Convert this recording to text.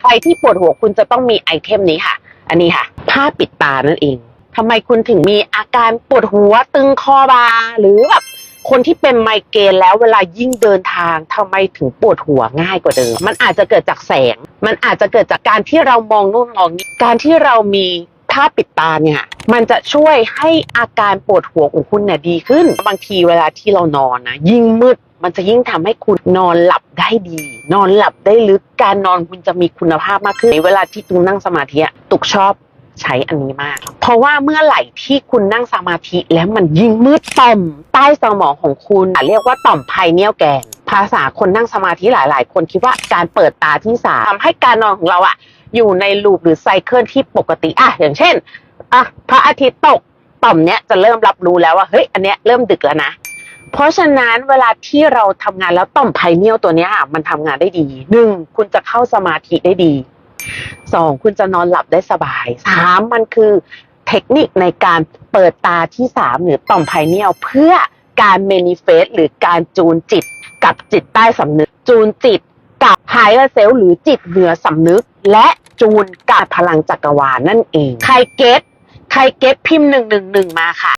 ใครที่ปวดหัวคุณจะต้องมีไอเทมนี้ค่ะ อันนี้ค่ะ ผ้าปิดตานั่นเองทำไมคุณถึงมีอาการปวดหัวตึงคอบาหรือแบบคนที่เป็นไมเกรนแล้วเวลายิ่งเดินทางทำไมถึงปวดหัวง่ายกว่าเดิม มันอาจจะเกิดจากแสง มันอาจจะเกิดจากการที่เรามองนู่นมองนี่การที่เรามีผ้าปิดตาเนี่ย มันจะช่วยให้อาการปวดหัวของคุณเนี่ยดีขึ้น บางทีเวลาที่เรานอนนะยิ่งมืดมันจะยิ่งทำให้คุณนอนหลับได้ดี นอนหลับได้ลึกการนอนคุณจะมีคุณภาพมากขึ้นในเวลาที่ตุกนั่งสมาธิอะตุกชอบใช้อันนี้มาก เพราะว่าเมื่อไหร่ที่คุณนั่งสมาธิแล้วมันยิ่งมืดต่อมใต้สมองของคุณ เรียกว่าต่อมไพเนียลแกน ภาษาคนนั่งสมาธิหลาย ๆ คนคิดว่าการเปิดตาที่สามทำให้การนอนของเราอะอยู่ในลูปหรือไซเคิลที่ปกติอะอย่างเช่น อะพระอาทิตย์ตกต่อมเนี้ยจะเริ่มรับรู้แล้วว่าเฮ้ยอันเนี้ยเริ่มดึกแล้วนะเพราะฉะนั้นเวลาที่เราทำงานแล้วต่อมไพเนียลตัวเนี้ยมันทำงานได้ดีหนึ่งคุณจะเข้าสมาธิได้ดีสองคุณจะนอนหลับได้สบายสามมันคือเทคนิคในการเปิดตาที่สามหรือต่อมไพเนียลเพื่อการเมนิเฟสหรือการจูนจิตกับจิตใต้สำนึก จูนจิตกับไฮเออร์เซลหรือจิตเหนือสำนึก และจูนกับพลังจักรวาลนั่นเอง ใครเก็ต ใครเก็ตพิมพ์หนึ่งหนึ่งหนึ่งมาค่ะ